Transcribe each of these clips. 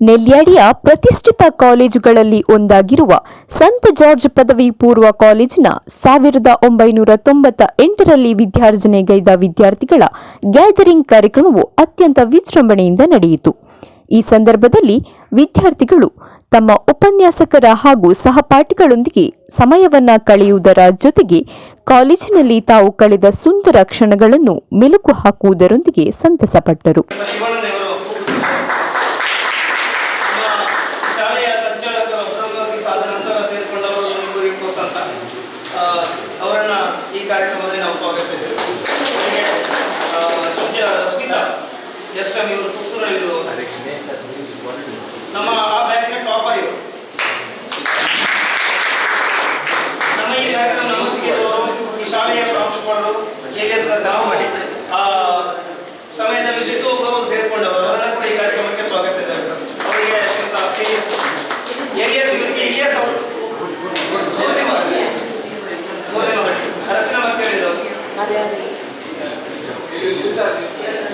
ನೆಲ್ಯಾಡಿಯ ಪ್ರತಿಷ್ಠಿತ ಕಾಲೇಜುಗಳಲ್ಲಿ ಒಂದಾಗಿರುವ ಸಂತ ಜಾರ್ಜ್ ಪದವಿ ಪೂರ್ವ ಕಾಲೇಜಿನ ಸಾವಿರದ ಒಂಬೈನೂರ ತೊಂಬತ್ತ ಎಂಟರಲ್ಲಿ ವಿದ್ಯಾರ್ಜನೆಗೈದ ವಿದ್ಯಾರ್ಥಿಗಳ ಗ್ಯಾದರಿಂಗ್ ಕಾರ್ಯಕ್ರಮವು ಅತ್ಯಂತ ವಿಜೃಂಭಣೆಯಿಂದ ನಡೆಯಿತು. ಈ ಸಂದರ್ಭದಲ್ಲಿ ವಿದ್ಯಾರ್ಥಿಗಳು ತಮ್ಮ ಉಪನ್ಯಾಸಕರ ಹಾಗೂ ಸಹಪಾಠಿಗಳೊಂದಿಗೆ ಸಮಯವನ್ನ ಕಳೆಯುವುದರ ಜೊತೆಗೆ ಕಾಲೇಜಿನಲ್ಲಿ ತಾವು ಕಳೆದ ಸುಂದರ ಕ್ಷಣಗಳನ್ನು ಮೆಲುಕು ಹಾಕುವುದರೊಂದಿಗೆ ಸಂತಸಪಟ್ಟರು ನಮ್ಮ ಶಿವಾನಂದವರು ನಮ್ಮ ಶಾಲೆಯ ಸಂಚಾಲಕರು ಅಬ್ರಹ್ಮವಾಗಿ ಆದ ನಂತರ ಸೇರಿಕೊಂಡವರು ಶಿವಪುರಿ ಕೋಸ್ ಅಂತ ಆ, ಅವರನ್ನ ಈ ಕಾರ್ಯಕ್ರಮದಲ್ಲಿ ನಾವು ಸ್ವಾಗತಿಸಿದ್ದೇವೆ. ಅವರಿಗೆ ಆ, ಸುಜ ಸ್ಮಿತಾ ಎಸ್ ಎಂ ಇವರು ಪುತ್ತೂರಲ್ಲಿರು ನಮ್ಮ ಆ ಬ್ಯಾಚಿನ ಟಾಪರ್ ಇವರು. ನಮ್ಮ ಈ ಕಾರ್ಯಕ್ರಮ ನಮ್ಮೊಂದಿಗೆ ಇರುವವರು ಈ ಶಾಲೆಯ ಪ್ರಾಂಶುಪಾಲರು ಏರಿಯಾಸ್ ಆ ಸಮಯದಲ್ಲಿ ಬಿಟ್ಟು ಹೋಗುವವರು ಸೇರಿಕೊಂಡವರು. ಅವರನ್ನ ಕೂಡ ಈ ಕಾರ್ಯಕ್ರಮಕ್ಕೆ ಸ್ವಾಗತಿಸಿದ್ದೇವೆ ಸರ್. ಅವರಿಗೆ ಶ್ರೀಯುತ KS ಏರಿಯಾಸ್ ಇವರಿಗೆ ಇಲಿಯಾಸ್ ಅವರು ಮೂರನೇ ಮಗ. ಮೂರನೇ ಮಗಳು ಅರಸಿನ ಮಕ್ಕಳು ಹೇಳಿದವರು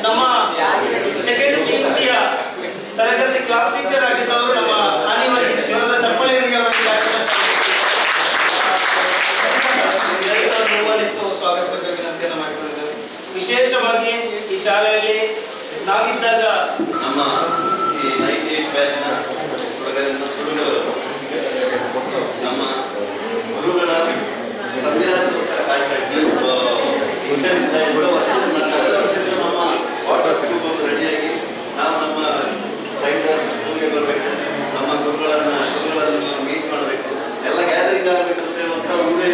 ನಮ್ಮ ಸೆಕೆಂಡ್ ಪಿ ತರಗತಿ ಕ್ಲಾಸ್ ಟೀಚರ್ ಆಗಿದ್ದವರು ನಮ್ಮ ನಾನಿವರಿಗೆ ಜ್ವರದ ಚಪ್ಪಲಿಯವರಿಗೆ ಅವರಿಗೆ ದಯವಿಟ್ಟು ಸ್ವಾಗತಿಸಬೇಕಾಗಿ ವಿಶೇಷವಾಗಿ ಈ ಶಾಲೆಯಲ್ಲಿ ನಾವಿದ್ದಾಗ ನಮ್ಮ ಈ ನೈಂಟಿ ನಮ್ಮ ಗುರುಗಳ ಸಂವಿಧಾನಕ್ಕೋಸ್ಕರ ಕಾಯ್ತಾ ಇದ್ರು ಇಂಟರ್ನಿಂದ ಎಷ್ಟೋ ವರ್ಷದ ನಮ್ಮ ವಾಟ್ಸಪ್ ಗ್ರೂಪ್ ರೆಡಿಯಾಗಿ ನಾವು ನಮ್ಮ ಸೈಡ್ ಸ್ಕೂಲ್ಗೆ ಬರಬೇಕು ನಮ್ಮ ಗುರುಗಳನ್ನು ಗುರುಗಳನ್ನು ಮೀಟ್ ಮಾಡಬೇಕು ಎಲ್ಲ ಗ್ಯಾದರಿಂಗ್ ಆಗಬೇಕು ಅಂತ ಹೇಳುವಂಥ ಮುಂದೆ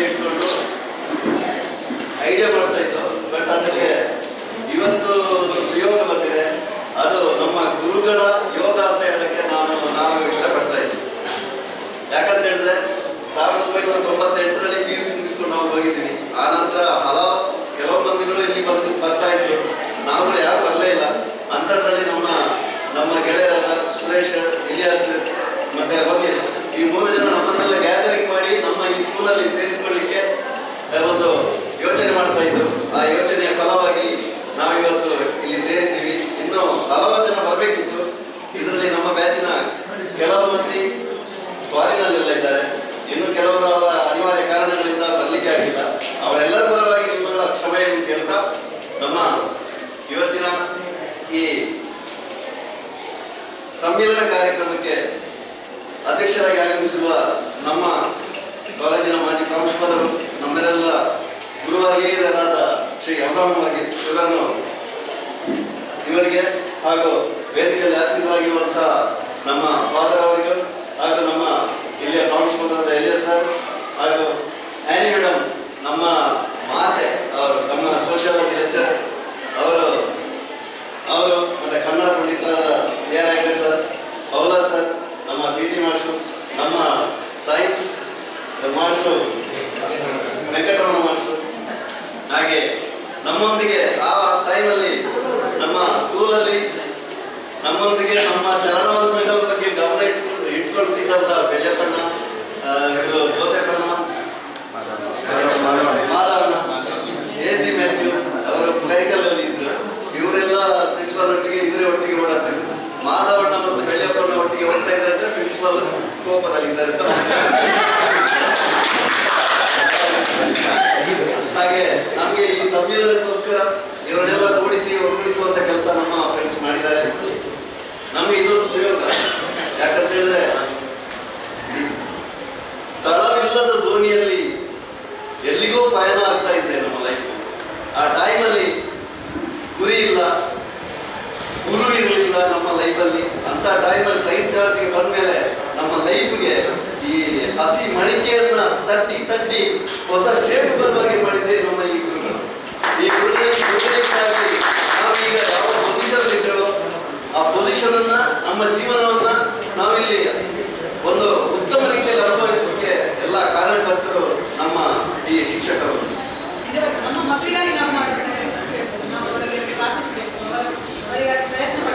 ಪ್ರಿನ್ಸಿಪಾಲ್ ಕೋಪದಲ್ಲಿದ್ದಾರೆ ಹಾಗೆ ನಮಗೆ ಈ ಸಮ್ಮೇಳನಕ್ಕೋಸ್ಕರ ಇವರನ್ನೆಲ್ಲ ಕೂಡಿಸಿ ಒಗ್ಗೂಡಿಸುವಂತ ಕೆಲಸ ನಮ್ಮ ಫ್ರೆಂಡ್ಸ್ ಮಾಡಿದ್ದಾರೆ. ನಮಗೆ ಇದೊಂದು ಸುಯೋಗ. ಯಾಕಂತ ಹೇಳಿದ್ರೆ ತಳವಿಲ್ಲದ ದೋಣಿಯಲ್ಲಿ ಎಲ್ಲಿಗೋ ಪಯಣ ಆಗ್ತಾ ಇದೆ ನಮ್ಮ ಲೈಫ್ ಆ ಟೈಮಲ್ಲಿ ಗುರಿ ಇಲ್ಲ, ಗುರು ಇರಲಿಲ್ಲ ನಮ್ಮ ಲೈಫಲ್ಲಿ ಅಂತ ಟೈಮಲ್ಲಿ ಸೈಟ್ ಚಾರ್ಜ್ಗೆ ಬಂದ ಮೇಲೆ ಹಸಿ ಮಣಿಕೆಯನ್ನ ತಟ್ಟಿ ತಟ್ಟಿ ಹೊಸ ಶೇಪ್ ಬರುವಾಗೆ ಮಾಡಿದ್ದೆ ನಮ್ಮ ಈ ಗುರುಗಳು. ಈ ಗುರುಗಳಿಗೆ ಗುರುಗಳಿಗಾಗಿ ನಾವೀಗ ಯಾವ ಪೊಸಿಷನ್ ಇದ್ದೇವೋ, ಆ ಪೊಸಿಷನ್ ಅನ್ನ, ನಮ್ಮ ಜೀವನವನ್ನ ನಾವಿಲ್ಲಿ ಒಂದು ಉತ್ತಮ ರೀತಿಯಲ್ಲಿ ಅನುಭವಿಸೋಕೆ ಎಲ್ಲ ಕಾರಣಕರ್ತರು ನಮ್ಮ ಈ ಶಿಕ್ಷಕರು. ಪ್ರಯತ್ನ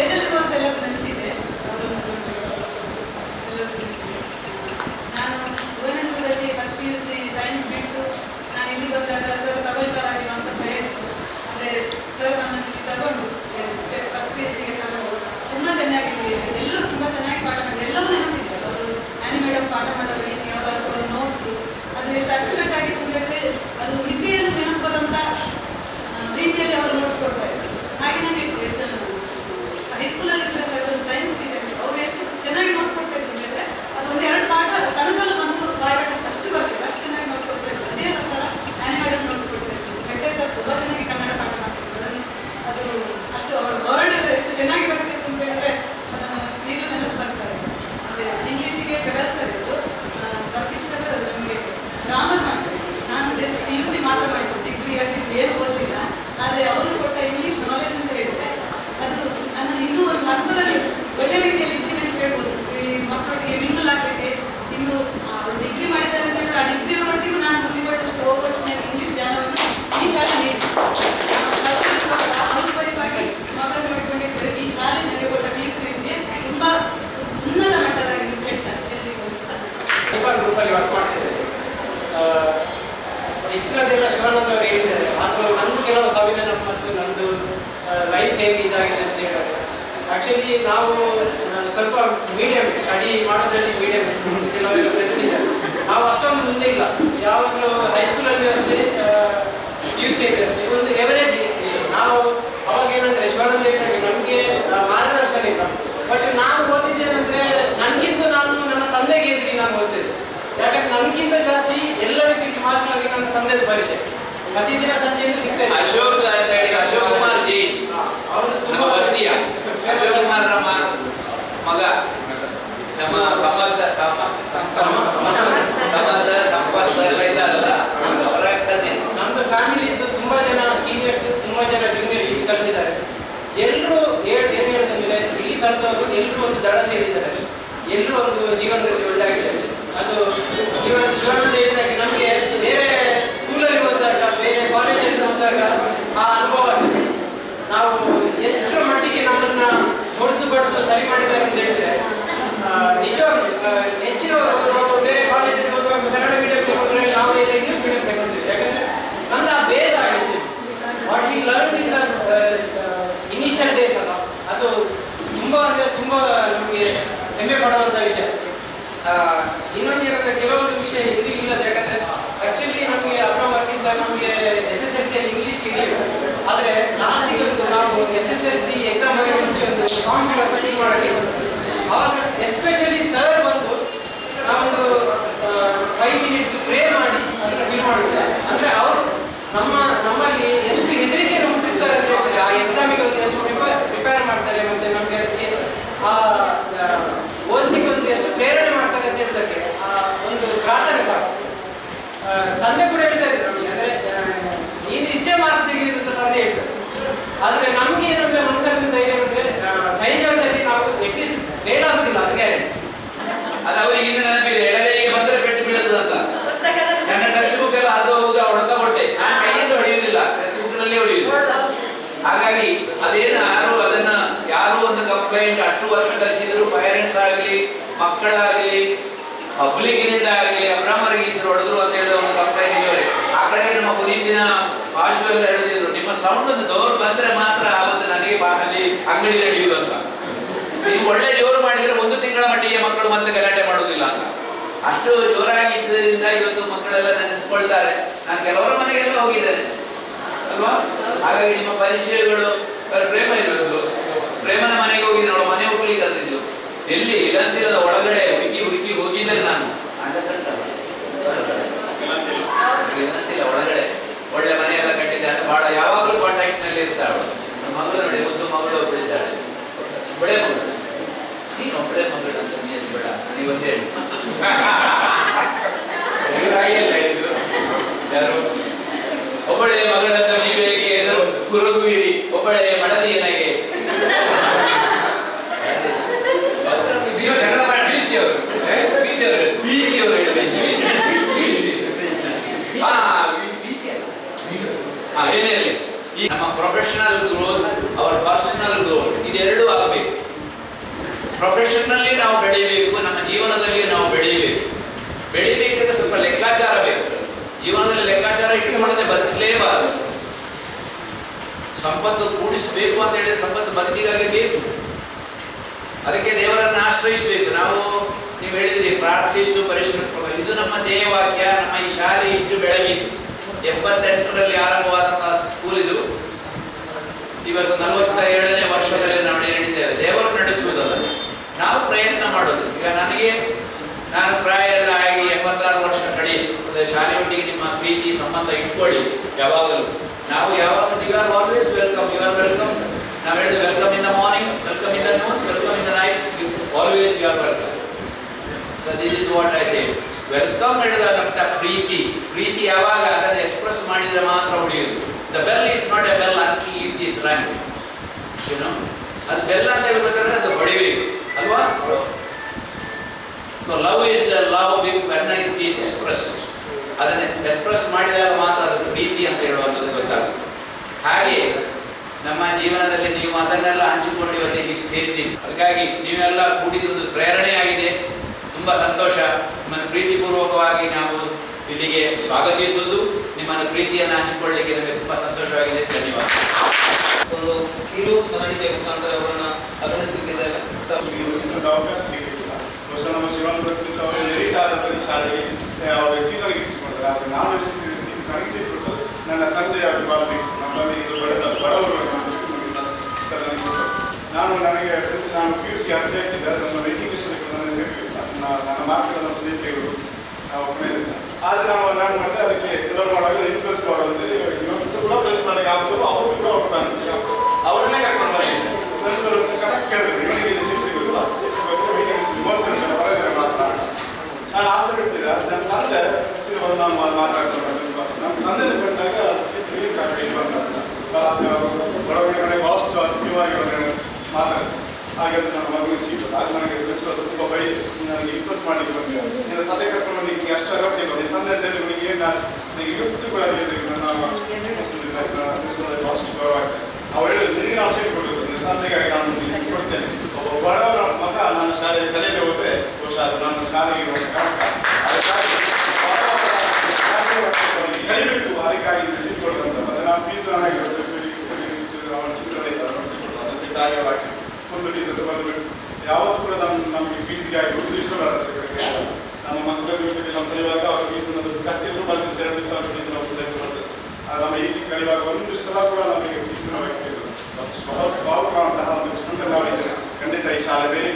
எதிர்பார்த்தல ನಾವು ಓದಿದ್ದೇನೆಂದ್ರೆ ನನಗಿಂತ ನಾನು ನನ್ನ ತಂದೆಗೆ ಇದ್ರಿ ನಾನು ಓದ್ತೇನೆ. ಯಾಕಂದ್ರೆ ನನ್ಗಿಂತ ಜಾಸ್ತಿ ಎಲ್ಲರಿಗೂ ಮಾತ್ರವಾಗಿ ನನ್ನ ತಂದೆದ ಪರಿಚಯ. ಪ್ರತಿದಿನ ಸಂಜೆಯನ್ನು ಸಿಗ್ತೇನೆ ಅಶೋಕ್ ಅಂತ ಹೇಳಿ ಅಶೋಕ್ ಕುಮಾರ್ ಜಿ ಅವರು ನಮ್ಮ ತುಂಬಾ ವಸ್ತಿಯ. ಅಶೋಕ್ ಕುಮಾರ್ ಮಗ. ನಮ್ಮ ಸಂಬಂಧ ಸಮ- ಸಮ- ಸಂಬಂಧ ಸಂಪರ್ಕ ಎಲ್ಲ ಇದ್ದಾರಲ್ಲ ಅವರ ಕಸಿನ್ ನಮ್ದು ಫ್ಯಾಮಿಲಿ ಇದ್ದು ತುಂಬಾ ಜನ ಸೀನಿಯರ್ಸ್ ತುಂಬಾ ಜನ ಜೂನಿಯರ್ಸ್ ಕಲ್ತಿದ್ದಾರೆ ಎಲ್ಲರೂ ಏನ್ ಏನ್ ಹೇಳ್ತಂದ್ರೆ ಇಲ್ಲಿ ಕಲ್ತವರು ಎಲ್ಲರೂ ಒಂದು ದಡ ಸೇರಿದ್ದಾರೆ. ಎಲ್ಲರೂ ಒಂದು ಜೀವನದಲ್ಲಿ ಒಳ್ಳೆಯಾಗಿದ್ದಾರೆ ಅದು ಜೀವನ ಶಿವಾನಂದ ಹೇಳಿದಾಗ ನಮಗೆ ಬೇರೆ ಸ್ಕೂಲಲ್ಲಿ ಹೋದಾಗ, ಬೇರೆ ಕಾಲೇಜಲ್ಲಿ ಹೋದಾಗ ಆ ಅನುಭವ ನಾವು ಎಷ್ಟರ ಮಟ್ಟಿಗೆ ನಮ್ಮನ್ನ ಹೊಡೆದು ಬಡ್ದು ಸರಿ ಮಾಡಿದ್ದಾರೆ ಅಂತ ಹೇಳಿದ್ರೆ ನಿಜವಾಗ್ಲೂ ಆ, ಹೆಚ್ಚಿನವರು ನಾವು ಬೇರೆ ಕಾಲೇಜಲ್ಲಿ ಹೋದಾಗ ಕನ್ನಡ ಮೀಡಿಯಂ ತಗೊಂಡ್ರೆ ನಾವು ಎಲ್ಲ ಇಂಗ್ಲಿಷ್ ಮೀಡಿಯಂ ತಗೊಂಡ್ತೀವಿ ಯಾಕಂದ್ರೆ ನಮ್ದು ಆ ಬೇಸ್ ಆಗಿತ್ತು what we learn in the initial days ಅಲ್ಲ ಅದು ತುಂಬಾ ಅಂದ್ರೆ ತುಂಬಾ ನಮಗೆ ಹೆಮ್ಮೆ ಪಡುವಂತ ವಿಷಯ ಇನ್ನೊಂದು ಏನಂದ್ರೆ, ಕೆಲವೊಂದು ವಿಷಯ ಇದು ಇಲ್ಲ, ಯಾಕಂದ್ರೆ ಆಕ್ಚುಲಿ ನಮಗೆ ಅಬ್ರಾಮ್ ಸರ್ ನಮಗೆ ಎಸ್ ಎಸ್ ಎಲ್ ಸಿ ಅಲ್ಲಿ ಇಂಗ್ಲಿಷ್ ಇರಲಿಲ್ಲ ಆದರೆ ಲಾಸ್ಟಿಗೆ ಒಂದು ನಾವು S S L C exam ಮುಂಚೆ ಒಂದು ಫಾರ್ಮ್ ಫಿಲ್ ಮಾಡೋಕ್ಕೆ, ಅವಾಗ ಎಸ್ಪೆಷಲಿ ಸರ್ ಬಂದು ನಾವೊಂದು ಫೈವ್ ಮಿನಿಟ್ಸ್ ಪ್ರೇ ಮಾಡಿ ಅದನ್ನು ಫಿಲ್ ಮಾಡಿದ್ರೆ ಅಂದರೆ ಅವರು ನಮ್ಮ ನಮ್ಮಲ್ಲಿ ಎಷ್ಟು ಹೆದರಿಕೆಯನ್ನು ಹುಟ್ಟಿಸ್ತಾರೆ ಅಂತ ಹೇಳಿದ್ರೆ ಆ ಎಕ್ಸಾಮಿಗೆ ಒಂದು ಎಷ್ಟು ಪ್ರಿಪೇರ್ ಪ್ರಿಪೇರ್ ಮಾಡ್ತಾರೆ ಮತ್ತೆ ನಮಗೆ ಆ ಆ, ಓದಲಿಕ್ಕೆ ಒಂದು ಎಷ್ಟು ಪ್ರೇರಣೆ ಮಾಡ್ತಾರೆ ಅಂತ ಹೇಳಿದಕ್ಕೆ ಆ ಒಂದು ಪ್ರಾರ್ಥನೆ ಸಾಕು ಆ, ತಂದೆ ಕೂಡ ಹೇಳ್ತಾ ಇದ್ರು ನಮಗೆ ಅಂದ್ರೆ ಆ, ನೀನು ಇಷ್ಟೇ ಮಾರ್ಕ್ಸ್ ತೆಗೆಯುದು ಅಂತ ತಂದೆ ಹೇಳ್ತಾರೆ ಆದ್ರೆ ನಮ್ಗೆ ಏನಂದ್ರೆ ಮನಸ್ಸಲ್ಲಿ ಧೈರ್ಯ ಅಂದ್ರೆ ಸೈನ್ ಜಾಬ್ದಲ್ಲಿ ನಾವು ಅಟ್ಲೀಸ್ಟ್ ಫೇಲ್ ಆಗುದಿಲ್ಲ ಅದು ಗ್ಯಾರಂಟಿ ಅದು ಅವ್ರಿಗೆ ನೆನಪಿದೆ ಎಡಗೈಗೆ ಬಂದ್ರೆ ಪೆಟ್ಟು ಬೀಳುತ್ತದೆ ಅಂತ. ನನ್ನ ಟೆಕ್ಸ್ಟ್ ಬುಕ್ ಎಲ್ಲ ಅದು ಹೋಗಿ ಹೊಡೆದ ಕೊಟ್ಟೆ. ನಾನು ಕೈಯಿಂದ ಹೊಡೆಯುವುದಿಲ್ಲ ಟೆಕ್ಸ್ಟ್ ಬುಕ್ ನಲ್ಲೇ ಹೊಡೆಯುವುದು ಹಾಗಾಗಿ ಅದೇನು ಯಾರು ಅದನ್ನ ಯಾರು ಒಂದು ಕಂಪ್ಲೇಂಟ್ ಅಷ್ಟು ವರ್ಷ ಕಲಿಸಿದ್ರು ಪೇರೆಂಟ್ಸ್ ಆಗಲಿ ಮಕ್ಕಳಾಗಲಿ ಪಬ್ಲಿಕ್ನಿಂದ ಆಗಲಿ ಅಬ್ರಾಹ್ಮರಿಗೆ ಹೆಸರು ಹೊಡೆದ್ರು ಅಂತ ಹೇಳಿ ಒಂದು ಕಂಪ್ಲೇಂಟ್ ಇದ್ದವ್ರೆ ಆ ಕಡೆ ನಮ್ಮ ಪುನೀತಿನ ಭಾಷೆಯಲ್ಲಿ ಹೇಳಿದ್ರು ನಿಮ್ಮ ಸೌಂಡ್ ಒಂದು ದೌರ್ ಬಂದ್ರೆ ಮಾತ್ರ ಆವತ್ತು ನನಗೆ ಅಲ್ಲಿ ಅಂಗಡಿ ನಡೆಯುವುದು ಅಂತ. ನೀವು ಒಳ್ಳೆ ಜೋರು ಮಾಡಿದ್ರೆ ಒಂದು ತಿಂಗಳ ಮಟ್ಟಿಗೆ ಮಕ್ಕಳು ಮತ್ತೆ ಗಲಾಟೆ ಮಾಡುವುದಿಲ್ಲ ಅಂತ. ಅಷ್ಟು ಜೋರಾಗಿದ್ದರಿಂದ ಇವತ್ತು ಮಕ್ಕಳೆಲ್ಲ ನೆನೆಸ್ಕೊಳ್ತಾರೆ. ನಾನು ಕೆಲವರ ಮನೆಗೆಲ್ಲ ಹೋಗಿದ್ದೇನೆ. ಅಲ್ವಾ? ಹಾಗಾಗಿ ನಿಮ್ಮ ಪರಿಚಯಗಳು ಪ್ರೇಮ ಇರೋದು ಪ್ರೇಮನ ಮನೆಗೆ ಹೋಗಿ ಅವಳ ಮನೆ ಹೋಗ್ಲಿಕ್ಕೆ ಅಂತಿದ್ಲು ಎಲ್ಲಿ, ಇಲ್ಲಂತಿರದ ಒಳಗಡೆ ಹುಡುಕಿ ಹುಡುಕಿ ಹೋಗಿದ್ದೆ ನಾನು. ಒಳಗಡೆ. ಒಳ್ಳೆ ಮನೆ ಎಲ್ಲ ಅಂತ ಬಹಳ ಯಾವಾಗಲೂ ಇರ್ತಾಳು. ಮಗಳು ನೋಡಿ ಒಂದು ಮಗಳು ಒಬ್ಬಳಿದ್ದಾಳೆ ಒಬ್ಬಳೇ ಮಗಳು. ನೀನು ಒಬ್ಬಳೇ ಮಗಳು ಅಂತ ನೀನು ಬೇಡ. ನೀವು ಒಂದೇ ಹೇಳಿದ್ರು. ಯಾರು? ಒಬ್ಬಳೇ ಮಗಳಂತ ನೀವೇಗೆ ಎದುರು ಕುರುಗುವಿರಿ ಒಬ್ಬಳೇ ಮಡದಿ ನನಗೆ ನೀವು ಕನ್ನಡ ಮಾಡಿ ಬಿಸಿ ಅವರು. ಬಿಸಿ ಅವರು. ಬಿಸಿ ಅವರು ಹೇಳಿ ಬಿಸಿ ಬಿಸಿ. ಹಾ ಬಿಸಿ. ಅಲ್ಲ. ಏನೇ ಇರಲಿ. ನಮ್ಮ professional growth or personal growth ಇದೆರಡು ಆಗಬೇಕು. ಪ್ರೊಫೆಷನ್ನಲ್ಲಿ ನಾವು ಬೆಳೆಯಬೇಕು ನಮ್ಮ ಜೀವನದಲ್ಲಿ ನಾವು ಬೆಳೆಯಬೇಕು ಬೆಳಿಬೇಕಂದ್ರೆ ಸ್ವಲ್ಪ ಲೆಕ್ಕಾಚಾರ ಬೇಕು. ಜೀವನದಲ್ಲಿ ಲೆಕ್ಕಾಚಾರ ಇಟ್ಟುಕೊಳ್ಳದೆ ಬದುಕಲೇಬಾರದು. ಸಂಪತ್ತು ಕೂಡಿಸಬೇಕು ಅಂತ ಹೇಳಿದ್ರೆ ಸಂಪತ್ತು ಬದುಕಿಗಾಗಿ ಬೇಕು ಅದಕ್ಕೆ ದೇವರನ್ನು ಆಶ್ರಯಿಸಬೇಕು. ನಾವು, ನೀವು ಹೇಳಿದ್ರಿ, ಪ್ರಾರ್ಥಿಸು ಪರಿಶ್ರಮ ಇದು ನಮ್ಮ ದೇಹವಾಕ್ಯ, ನಮ್ಮ ಈ ಶಾಲೆ ಇಷ್ಟು ಬೆಳಗಿದ್ದು ಎಪ್ಪತ್ತೆಂಟರಲ್ಲಿ ಆರಂಭವಾದಂತಹ ಸ್ಕೂಲ್ ಇದು. ಇವತ್ತು ನಲವತ್ತ ಏಳನೇ ವರ್ಷದಲ್ಲಿ ನಾವು ನೀಡಿದ್ದೇವೆ. ದೇವರು ನಡೆಸುವುದಲ್ಲ. ನಾವು ಪ್ರಯತ್ನ ಮಾಡೋದು. ಈಗ ನನಗೆ, ನಾನು ಪ್ರಾಯ ಎಲ್ಲ ಆಗಿ ಎಪ್ಪತ್ತಾರು ವರ್ಷ ಕಳೆಯಿತು ಅಂದರೆ ಶಾಲೆಯೊಟ್ಟಿಗೆ ನಿಮ್ಮ ಪ್ರೀತಿ ಸಂಬಂಧ ಇಟ್ಕೊಳ್ಳಿ ಯಾವಾಗಲೂ. ನಾವು ಯಾವಾಗ you are always welcome you are welcome ನಾವು ಹೇಳಿದ welcome in the morning welcome in the noon welcome in the night always you are welcome sir this is what I say welcome ಹೇಳಿದಂಥ ಪ್ರೀತಿ. ಪ್ರೀತಿ ಯಾವಾಗ ಅದನ್ನು ಎಕ್ಸ್ಪ್ರೆಸ್ ಮಾಡಿದರೆ ಮಾತ್ರ ಉಳಿಯೋದು the bell is not a bell until it is rung ಏನು ಅದು ಬೆಲ್ ಅಂತ ಹೇಳ್ಬೇಕಂದ್ರೆ ಅದು ಹೊಡಿಬೇಕು. ಅಲ್ವಾ? So love is the love big when it is express ಅದನ್ನು ಎಕ್ಸ್ಪ್ರೆಸ್ ಮಾಡಿದಾಗ ಮಾತ್ರ ಅದು ಪ್ರೀತಿ ಅಂತ ಹೇಳುವಂಥದ್ದು ಗೊತ್ತಾಗುತ್ತೆ. ಹಾಗೆ ನಮ್ಮ ಜೀವನದಲ್ಲಿ ನೀವು ಅದನ್ನೆಲ್ಲ ಹಂಚಿಕೊಂಡು ಇವತ್ತು ಇಲ್ಲಿ ಸೇರಿದ್ದೀವಿ ಅದಕ್ಕಾಗಿ ನೀವೆಲ್ಲ ಕೂಡಿದೊಂದು ಪ್ರೇರಣೆಯಾಗಿದೆ. ತುಂಬ ಸಂತೋಷ. ನಿಮ್ಮನ್ನು ಪ್ರೀತಿಪೂರ್ವಕವಾಗಿ ನಾವು ಇಲ್ಲಿಗೆ ಸ್ವಾಗತಿಸುವುದು. ನಿಮ್ಮನ್ನು ಪ್ರೀತಿಯನ್ನು ಹಂಚಿಕೊಳ್ಳಲಿಕ್ಕೆ ನಮಗೆ ತುಂಬ ಸಂತೋಷವಾಗಿದೆ. ಧನ್ಯವಾದ. ಒಂದು ಕಿರು ಸ್ಮರಣಿಕೆ ಮುಖಾಂತರ ಅವರನ್ನ ಅಭಿನಯಿಸಲಿಕ್ಕಿದ್ದಾರೆ ಅವಕಾಶ ಸಿಗಲಿಲ್ಲ ಬಹುಶಃ ನಮ್ಮ ಶಿವನ್ ಪ್ರಸ್ತುತ ಅವರು ಈ ಶಾಲೆಗೆ ಅವರು ಸೀಟಾಗಿ ಇರಿಸಿಕೊಂಡರು ಆದರೆ ನಾನು ನನಗೆ ಸೀಟ್ ನನ್ನ ತಂದೆ ಅವರು ಕ್ವಾಲಿಫಿಕೇಶನ್ ನಮ್ಮಲ್ಲಿ ಇದು ಬಡದ ಬಡವರು. ನಾನು ನನಗೆ ನಾನು ಪಿ ಯು ಸಿ ಅರ್ಜಿ ಹಾಕಿದ್ದಾರೆ ನಮ್ಮ ಎಜುಕೇಶನ್ ಲಿಸ್ಟಲ್ಲಿ ನನ್ನ ಮಾರ್ಕ್ಗಳು ನಮ್ಮ ಸ್ನೇಹಿತರು ಒಪ್ಪಿರಲಿಲ್ಲ ಆದರೆ ನಾವು ನಾನು ಮಾಡಿದೆ ಅದಕ್ಕೆ ಎಲ್ಲರೂ ಮಾಡುವಾಗ ಇನ್ವೆಸ್ಟ್ ಮಾಡೋದು ಇವತ್ತು ಕೂಡ ಮಾಡಲಿಕ್ಕೆ ಆಗ್ಬೋದು, ಅವತ್ತು ಕೂಡ ಅವ್ರು ಟ್ರಾನ್ಸ್ಫರ್ ಅವರನ್ನೇ ಕರ್ಕೊಂಡು ಬಂದಿದ್ದೆ ಟ್ರಾನ್ಸ್ಫರ್ ಕರೆಕ್ಟ್ ಕೇಳಿದ್ರು ಇವನಿಗೆ ಇದು ಸೀಟ್ ಸಿಗೋದು ಸಿಗೋದು ಮಾತ್ರ ನಾನು ಆಸೆ ಬಿಡ್ತೀರಾ ನನ್ನ ತಂದೆ ಸೀರೆ ಬಂದು ನಾನು ಮಾತಾಡ್ತೀನಿ ಪ್ರಿನ್ಸಿಪಾಲ್ ನಮ್ಮ ತಂದೆ ಕಾಕ ಇಲ್ಲಿ ಬಂದ ಭಾಳಷ್ಟು ಅತಿವಾಗಿ ಒಳಗಡೆ ಮಾತಾಡಿಸ್ತಾರೆ ಹಾಗೆ ಅದು ನನ್ನ ಮಗನಿಗೆ ಸೀಟ್ ಆಗ ನನಗೆ ಪ್ರಿನ್ಸಿಪಾಲ್ ತುಂಬ ಬೈ ನನಗೆ ಇಂಪ್ರೆಸ್ ಮಾಡಲಿಕ್ಕೆ ಬಂದಿದೆ ನಿನ್ನ ತಂದೆ ಕರ್ಕೊಂಡು ನಿಮಗೆ ಅಷ್ಟು ಅಗತ್ಯ ಇಲ್ಲ ನಿನ್ನ ತಂದೆ ಅಂತ ಹೇಳಿ ನಿಮಗೆ ಏನು ಆಸೆ ನನಗೆ ಇವತ್ತು ಕೂಡ ಹೇಳಿದ್ರು ನನ್ನ ಪ್ರಿನ್ಸಿಪಾಲ್ ಭಾಳಷ್ಟು ಗೌರವ ಆಗ್ತದೆ ಅವ್ರು ಹೇಳಿದ್ರು ನಿನಗೆ ನಾವು ಸೀಟ್ ಕೊಟ್ಟಿದ್ದು ನಿನ್ನ ತಂದೆಗಾಗಿ ನಾನು ನಿನಗೆ ಕೊಡ್ತೇನೆ ಒಬ್ಬ ಬಡವರ ಮಗ ನನ್ನ ಶಾಲೆಗೆ ಕಲಿಯದೆ ಹೋದರೆ ಬಹುಶಃ ಅದು ನನ್ನ ಶಾಲೆಗೆ ಇರುವ ಕಾರಣ ಅದಕ್ಕಾಗಿ ಬಡವರ ಶಾಲೆಗೆ ಕಲಿಬೇಕು ಅದಕ್ಕಾಗಿ ಇಲ್ಲಿ ಸೀಟ್ ಕೊಡುವಂತ ಮತ್ತೆ ನಾನು ಫೀಸ್ ನನಗೆ ಅವನ ಚಿತ್ರದಲ್ಲಿ ಅದಕ್ಕೆ ತಾಯಿ ಅವರು ಹಾಕಿ ಅಂತ ಬಂದುಬಿಟ್ಟು ಯಾವತ್ತೂ ಕೂಡ ನಮ್ಮ ನಮಗೆ ಫೀಸಿಗಾಗಿ ಒಂದು ದಿವಸ ನಮ್ಮ ಮಕ್ಕಳಿಗೆ ನಮ್ಮ ಕಲಿಯುವಾಗ ಅವ್ರ ಫೀಸ್ ಕಟ್ಟಿದ್ರು ಬರ್ತಿಸ್ ಎರಡು ದಿವಸ ಅವ್ರ ಫೀಸ್ ನಾವು ಸುಧಾರಿಸಿ ಬರ್ತಿಸ್ ನಮ್ಮ ಇಲ್ಲಿ ಕಲಿಯುವಾಗ ಒಂದು ಸಲ ಕೂಡ ನಮಗೆ ಫೀಸ್ ನಾವು ಭಾವುಕವಂತಹ ಒಂದು ಸಂಘ ಖಂಡಿತ ಈ ಶಾಲೆ ಬೇರೆ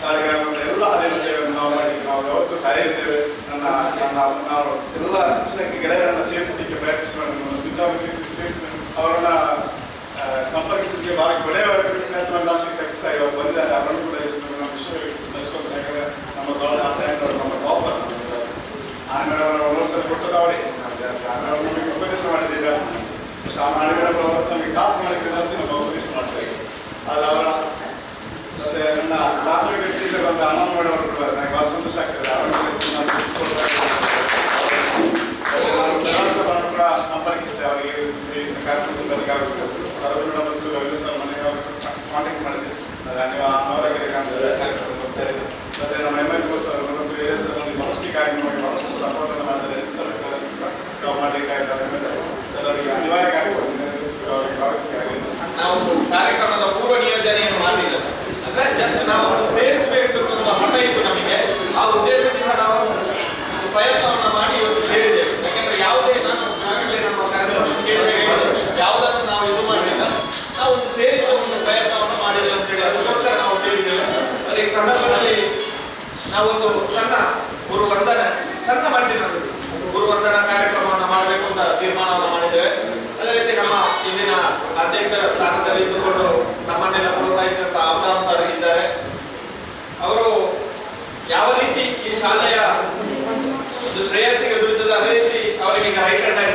ಶಾಲೆಗಳ ಎಲ್ಲ ಹಳೆಯ ಸೇವೆಯನ್ನು ನಾವು ಮಾಡಿ ನಾವು ಯಾವತ್ತೂ ಕರೆಯುತ್ತೇವೆ ನನ್ನ ನನ್ನ ನಾವು ಎಲ್ಲ ಹೆಚ್ಚಿನ ಗೆಳೆಯರನ್ನು ಸೇರಿಸಲಿಕ್ಕೆ ಪ್ರಯತ್ನಿಸುವ ನಮ್ಮ ವಿದ್ಯಾರ್ಥಿ ಸೇರಿಸಿ ಅವರನ್ನ ಆ, ಸಂಪರ್ಕಿಸಲಿಕ್ಕೆ ಭಾಳ ಮಾಡಿ ಲಾಸ್ಟಿಗೆ ನಡೆಸ್ತಾ ಕೂಡ ನಮ್ಮ ವಿಷಯ ನಡೆಸ್ಕೊತಾರೆ ನಮ್ಮ ದೊಡ್ಡ ಅರ್ಥ ಇರ್ತಾರೆ ನಮ್ಮ ಅವರಿಗೆ. ನಾವು ಜಾಸ್ತಿ ಉಪದೇಶ ಮಾಡಿದ್ದೆ ಆ ಆನೆಗಳ ಅವರ ನಮಗೆ ಜಾಸ್ತಿ ಉಪದೇಶ ಮಾಡ್ತಾರೆ. ಅಲ್ಲಿ ಅವರ ಮತ್ತೆ ನನ್ನ ಪ್ರಾಥಮಿಕ ಟೀಚರ್ ಅಂತ ಅಣ್ಣ ಮಾಡೋರು ನನಗೆ ಭಾಳ ಸಂತೋಷ ಆಗ್ತದೆ. ಅವರ ಕೂಡ ಕಾರ್ಯಕ್ರಮದಲ್ಲಿ ನಾವು ಸೇರಿಸಬೇಕು ಅಂತ ಹಠ ಇದು ನಮಗೆ. ಆ ಉದ್ದೇಶದಿಂದ ನಾವು ಪ್ರಯತ್ನವನ್ನು ಮಾಡಿ ಇವತ್ತು ಸೇರಿದ್ದೇವೆ. ಯಾಕಂದ್ರೆ ಯಾವುದೇ ನಾನು ಆಗಲೇ ನಮ್ಮ ಕಾರ್ಯಕ್ರಮ ಯಾವುದನ್ನು ನಾವು ಇದು ಮಾಡಲಿಲ್ಲ ನಾವು ಒಂದು ಸೇರಿಸುವ ಒಂದು ಪ್ರಯತ್ನವನ್ನು ಮಾಡಿದ್ದೇವೆ ಅಂತ ಹೇಳಿ ಅದಕ್ಕೋಸ್ಕರ ನಾವು ಸೇರಿದ್ದೇವೆ. ಅದೇ ಈ ಸಂದರ್ಭದಲ್ಲಿ ನಾವೊಂದು ಸಣ್ಣ ಗುರುವಂದನ, ಸಣ್ಣ ಮಟ್ಟಿನದು ಗುರು ಕಾರ್ಯಕ್ರಮವನ್ನು ಮಾಡಬೇಕು ಅಂತ ತೀರ್ಮಾನವನ್ನು ಮಾಡಿದ್ದೇವೆ. ಅದೇ ರೀತಿ ನಮ್ಮ ಇಂದಿನ ಅಧ್ಯಕ್ಷ ಸ್ಥಾನದಲ್ಲಿ ಇದ್ದುಕೊಂಡು ನಮ್ಮನ್ನೆಲ್ಲ ಪ್ರೋತ್ಸಾಹಿಸಿದಂತ ಅಬ್ರಾಮ್ ಸರ್ ಇದ್ದಾರೆ ಅವರು ಯಾವ ರೀತಿ ಈ ಶಾಲೆಯ ಶ್ರೇಯಸ್ಸಿಗೆ ಅದೇ ರೀತಿ ಅವರಿಗೆ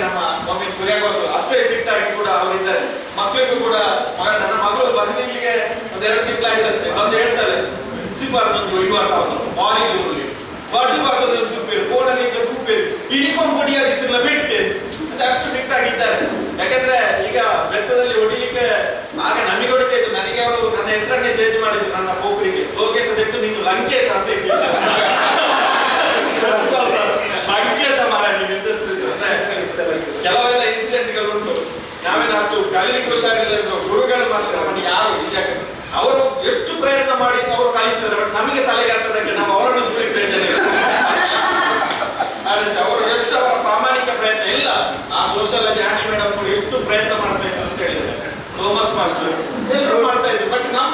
ನಮ್ಮ ಮಮ್ಮಿ ಕುರಿಯಾಗೋಸು ಅಷ್ಟೇ ಸ್ಟ್ರಿಕ್ಟ್ ಆಗಿ ಕೂಡ ಅವರಿದ್ದಾರೆ ಮಕ್ಕಳಿಗೂ ಕೂಡ ನನ್ನ ಮಗಳು ಬಂದು ಇಲ್ಲಿಗೆ ಒಂದೆರಡು ತಿಂಗಳಾಯ್ತು ಅಷ್ಟೇ ಬಂದು ಹೇಳ್ತಾರೆ ಪ್ರಿನ್ಸಿಪಾಲ್ ಒಂದು ಅವನು ಮಾರ್ನಿಂಗ್ ಊರಲ್ಲಿ ಬಡ್ಡಿ ಬರ್ತದೆ ತುಪ್ಪೇರು ಫೋನಲ್ಲಿ ತುಪ್ಪೇರು ಯೂನಿಫಾರ್ಮ್ ಹೊಡಿಯಾದಿತ್ತಿಲ್ಲ ಬಿಟ್ಟೆ ಅಂತ ಅಷ್ಟು ಸ್ಟ್ರಿಕ್ಟ್ ಆಗಿದ್ದಾರೆ ಯಾಕಂದ್ರೆ ಈಗ ಬೆತ್ತದಲ್ಲಿ ಹೊಡಿಲಿಕ್ಕೆ ಆಗ ನಮಗೆ ಹೊಡಿತಾ ಇದ್ರು. ನನಗೆ ಅವರು ನನ್ನ ಹೆಸರನ್ನೇ ಚೇಂಜ್ ಮಾಡಿದ್ರು, ನನ್ನ ಪೋಕ್ರಿಗೆ. ಲೋಕೇಶ ತೆಗೆದು ನೀನು ಲಂಕೇಶ್ ಅಂತ ಇದ್ದಿಲ್ಲ. ಲಂಕೇಶ ಮಾರ ನೀವು ಕೆಲವೆಲ್ಲ ಇನ್ಸಿಡೆಂಟ್ಗಳು ಉಂಟು ನಾವೇನು ಅಷ್ಟು ಕಲೀಲಿಕ್ಕೆ ಹುಷಾರಿಲ್ಲ ಇದ್ರು. ಗುರುಗಳು ಮಾತ್ರ ಮನೆ ಯಾರು ಇಲ್ಲ. ಅವರು ಎಷ್ಟು ಪ್ರಯತ್ನ ಮಾಡಿ ಅವರು ಕಲಿಸ್ತಾರೆ ಬಟ್ ನಮಗೆ ತಲೆಗೆ ಹತ್ತದಕ್ಕೆ ನಾವು ಅವರನ್ನು ದೂರಿ ಪ್ರಯತ್ನ ಅವರು ಎಷ್ಟು ಅವರ ಪ್ರಾಮಾಣಿಕ ಪ್ರಯತ್ನ ಇಲ್ಲ. ಆ ಸೋಷಿಯಲ್ ಆಗಿ ಮೇಡಮ್ ಎಷ್ಟು ಪ್ರಯತ್ನ ಮಾಡ್ತಾ ಇದ್ರು ಅಂತ ಹೇಳಿದ್ರೆ. ಸೋಮಸ್ ಮಾಸ್ಟರ್ ಎಲ್ಲರೂ ಮಾಡ್ತಾ ಇದ್ರು ಬಟ್ ನಮ್ಮ